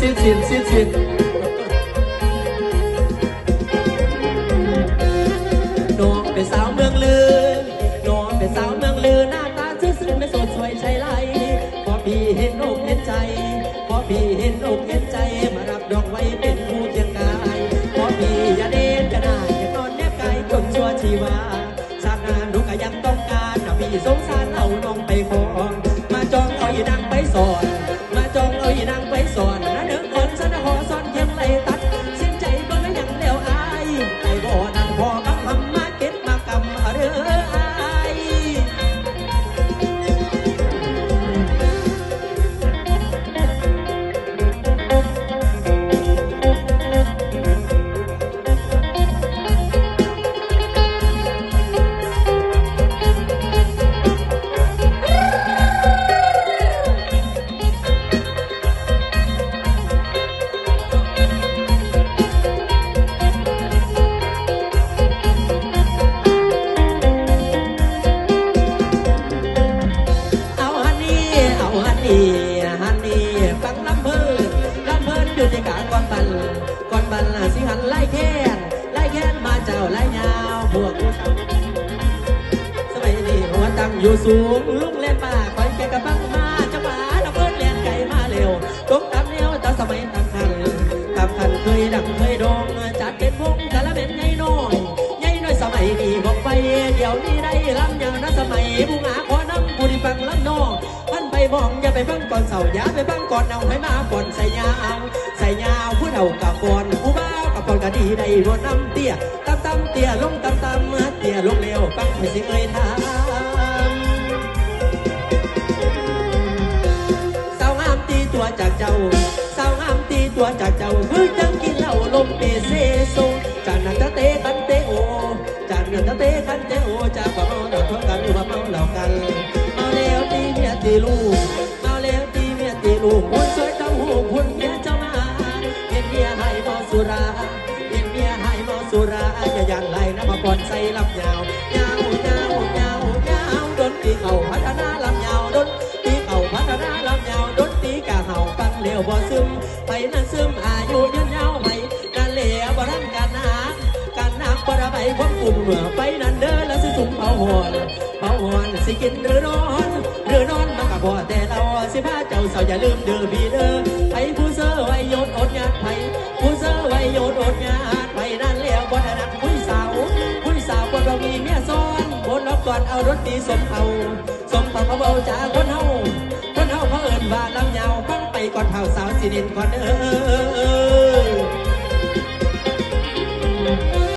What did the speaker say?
สิสิน้องเป็นสาวเมืองลือน้องเป็นสาวเมืองลือหน้าตาซื่อๆไม่สดสวยใช่ไรพอพี่เห็นอกเห็นใจ พอพี่เห็นอกเห็นใจ มารับดอกไว้เป็นคู่เคียงกายพอพี่อย่าเด่นก็ได้อย่านอนแนบกายจนชั่วชีวาชาติหน้าหนูก็ยังต้องการนะพี่สงสารเอาน้องไปครองมาจองเอาอีนาดังไปสอน แค้นไล่แค้นมาเจ้าไล่ยาวพวกผู้าสมัยนี้หัวตั้งอยู่สูงลุงเล่นป่าคอยแกกระบังมาจังหวะน้ำเพิ่นเลียนไก่มาเร็วตกตามแนวตาสมัยตามทันตามทันเคยดังเคยโดงจัดเป็นวงแต่ละเป็นใหญ่น้อยใหญ่น้อยสมัยนี้บอกไปเดี๋ยวนี้ได้ลำยางนั้นสมัยผู้หาขอน้ำผู้ที่ฟังลำนองท่านไปมองอย่าไปฟังก่อนเสาอย่าไปฟังก่อนเอาให้มาก่อนใส่ยาวใส่ยาวผู้เฒ่ากับก่อน ได้รวนน้ำเตี้ยตำตำเตี้ยลงตำตำเตี้ยลงเร็วปังไม่สิเอ่ยถามสาวงามตีตัวจากเจ้าสาวงามตีตัวจากเจ้าคือจังกินเหล้าลมเปเซโซจานนันตะเตกันเตโอจานนันตะเตะ ลำยาวดนตีเข่าพัฒนาลำยาวดนตีกะเห่าฟังเลี้ยวบ่ซึมไปนั่นซึมอายุยืนยาวไปนั่นเหลียบ่ทันกันนะการนักบ่ระบายความกลุ่มเมื่อไปนั่นเด้อแล้วสิสุ่มเผาหอนเผาหอนสิกินหรือนอนหรือนอนมันก็พอแต่เราสิพาเจ้าสาวอย่าลืมเด้อพี่เด้อไผผู้เสื้อไว้โยนอดญาติไผผู้เสื้อไว้โยนอดญาติไผนั่นแล้วบ่ได้นักผู้สาวผู้สาวคนเรามีเมียซ้อนบนรถก่อนเอารถตีสมเผา สมต่อพระเบาจ่าคนเฮาคนเฮาเพราะเอิญว่าลำยาวฟังไปก่อนเผาสาวสิเด่นก่อนเออ